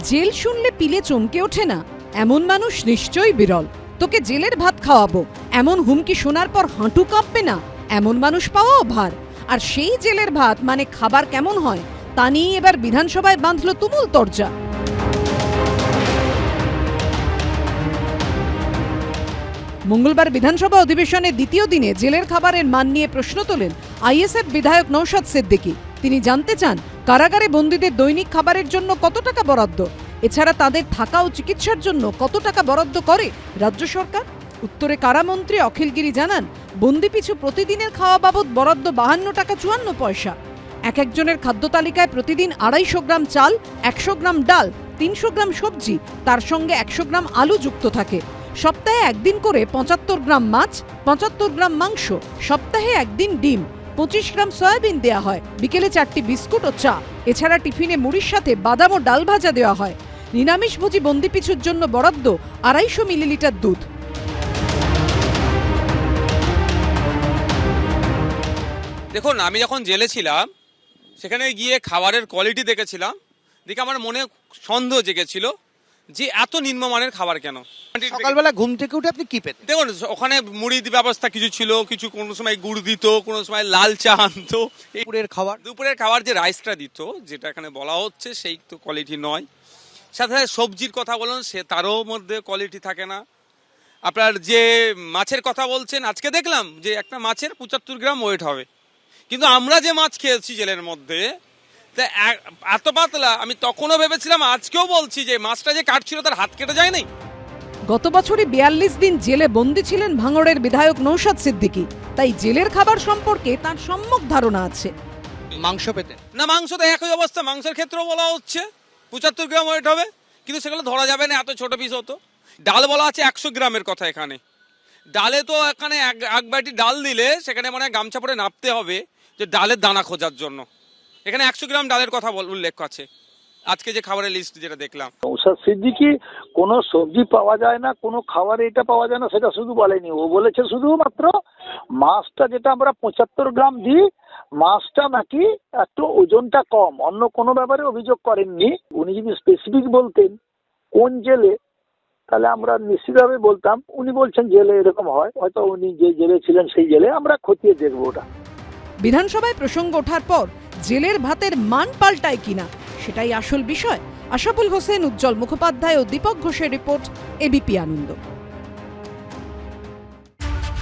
Jail শুনলে পিলে চমকে ওঠে না। এমন মানুষ নিশ্চয়ই বিরল। তোকে জেলের ভাত খাওয়াবো। এমন হুমকি শোনার পর হাঁটু কাঁপবে না। এমন মানুষ পাওয়াও ভার আর সেই জেলের ভাত মানে খাবার কেমন হয়, তা নিয়ে এবার বিধানসভায় বাঁধল তুমুল তরজা। মঙ্গলবার বিধানসভা অধিবেশনের দ্বিতীয় দিনে জেলের খাবারের মান নিয়ে প্রশ্ন তোলেন আইএসএফ বিধায়ক নৌশাদ সিদ্দিকী। তিনি জানতে চান কারাগারে বন্দীদের দৈনিক খাবারের জন্য কত টাকা বরাদ্দ। এছাড়া তাদের থাকা ও চিকিৎসার জন্য কত টাকা বরাদ্দ করে রাজ্য সরকার? উত্তরে কারামন্ত্রী অখিলগিরি জানান, বন্দি পিছু প্রতিদিনের খাওয়া বাবদ বরাদ্দ বাহান্ন টাকা চুয়ান্ন পয়সা। এক একজনের খাদ্য তালিকায় প্রতিদিন আড়াইশো গ্রাম চাল, একশো গ্রাম ডাল, তিনশো গ্রাম সবজি, তার সঙ্গে একশো গ্রাম আলু যুক্ত থাকে। সপ্তাহে একদিন করে পঁচাত্তর গ্রাম মাছ, পঁচাত্তর গ্রাম মাংস, সপ্তাহে একদিন ডিম। পঁচিশ গ্রাম সয়াবিন দেওয়া হয়, বিকেলে চারটি বিস্কুট ও চা। এছাড়া টিফিনে মুড়ির সাথে বাদাম ও ডাল ভাজা দেওয়া হয়। নিরামিষভোজী বন্দি পিছুর জন্য বরাদ্দ আড়াইশো মিলিলিটার দুধ। দেখুন, আমি যখন জেলে ছিলাম, সেখানে গিয়ে খাবারের কোয়ালিটি দেখেছিলাম। দেখে আমার মনে সন্দেহ জেগেছিল যে এত নিম্নমানের খাবার কেন? সকালবেলা ঘুম থেকে উঠে আপনি কি পেতেন? দেখুন ওখানে মুড়ি ব্যবস্থা কিছু ছিল কিছু কোনো সময় গুড় দিত কোনো সময় লাল চা আনতো। দুপুরের খাবার। দুপুরের খাবার যে রাইসটা দিত যেটা এখানে বলা হচ্ছে সেই তো কোয়ালিটি নয়। সাথে সাথে সবজির কথা বলুন সে তারও মধ্যে কোয়ালিটি থাকে না। আপনার যে মাছের কথা বলছেন আজকে দেখলাম যে একটা মাছের পঁচাত্তর গ্রাম ওয়েট হবে। কিন্তু আমরা যে মাছ খেয়েছি জেলের মধ্যে তা এত পাতলা আমি তখনও ভেবেছিলাম আজকেও বলছি যে মাছটা যে কাটছিল তার হাত কেটে যায় নাই গত বছরই বিয়াল্লিশ দিন জেলে বন্দী ছিলেন ভাঙড়ের বিধায়ক নৌশাদ সিদ্দিকী। তাই জেলের খাবার সম্পর্কে তার সম্যক ধারণা আছে। মাংস পেতেন না মাংস তো একই অবস্থা মাংসের ক্ষেত্রেও বলা হচ্ছে পঁচাত্তর গ্রাম ওয়েট হবে কিন্তু সেগুলো ধরা যাবে না এত ছোট পিস হতো। ডাল বলা আছে একশো গ্রামের কথা এখানে। ডালে তো এখানে এক এক বাটি ডাল দিলে সেখানে মানে গামছা পরে নাপতে হবে যে ডালের দানা খোঁজার জন্য। এখানে একশো গ্রাম ডালের কথা বল- উল্লেখ আছে। আজকে যে খাবারের লিস্ট যেটা দেখলাম। নৌসাদ সিদ্দিকি কোনো সবজি পাওয়া যায় না কোনো খাবারে এটা পাওয়া যায় না সেটা শুধু বলেনি। ও বলেছে শুধুমাত্র মাছটা যেটা আমরা পঁচাত্তর গ্রাম দিই মাছটা নাকি একটু ওজনটা কম। অন্য কোনো ব্যাপারে অভিযোগ করেননি। উনি যদি স্পেসিফিক বলতেন কোন জেলে তাহলে আমরা নিশ্চিতভাবে বলতাম। উনি বলছেন জেলে এরকম হয়। হয়তো উনি যে জেলে ছিলেন সেই জেলে আমরা খতিয়ে দেখব ওটা। বিধানসভায় প্রসঙ্গ ওঠার পর জেলের ভাতের মান পাল্টায় কিনা সেটাই আসল বিষয়। আশাফুল হোসেন উজ্জ্বল মুখোপাধ্যায় ও দীপক ঘোষের রিপোর্ট এবিপি আনন্দ।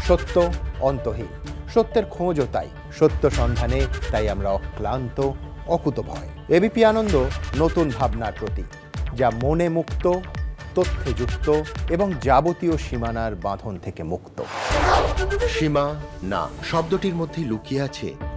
সত্য অন্তহীন সত্যের খোঁজও তাই সত্য সন্ধানে তাই আমরা অক্লান্ত অকুতভয় এবিপি আনন্দ নতুন ভাবনার প্রতীক যা মনে মুক্ত তথ্যে যুক্ত এবং যাবতীয় সীমানার বাঁধন থেকে মুক্ত। সীমা না শব্দটির মধ্যে লুকিয়ে আছে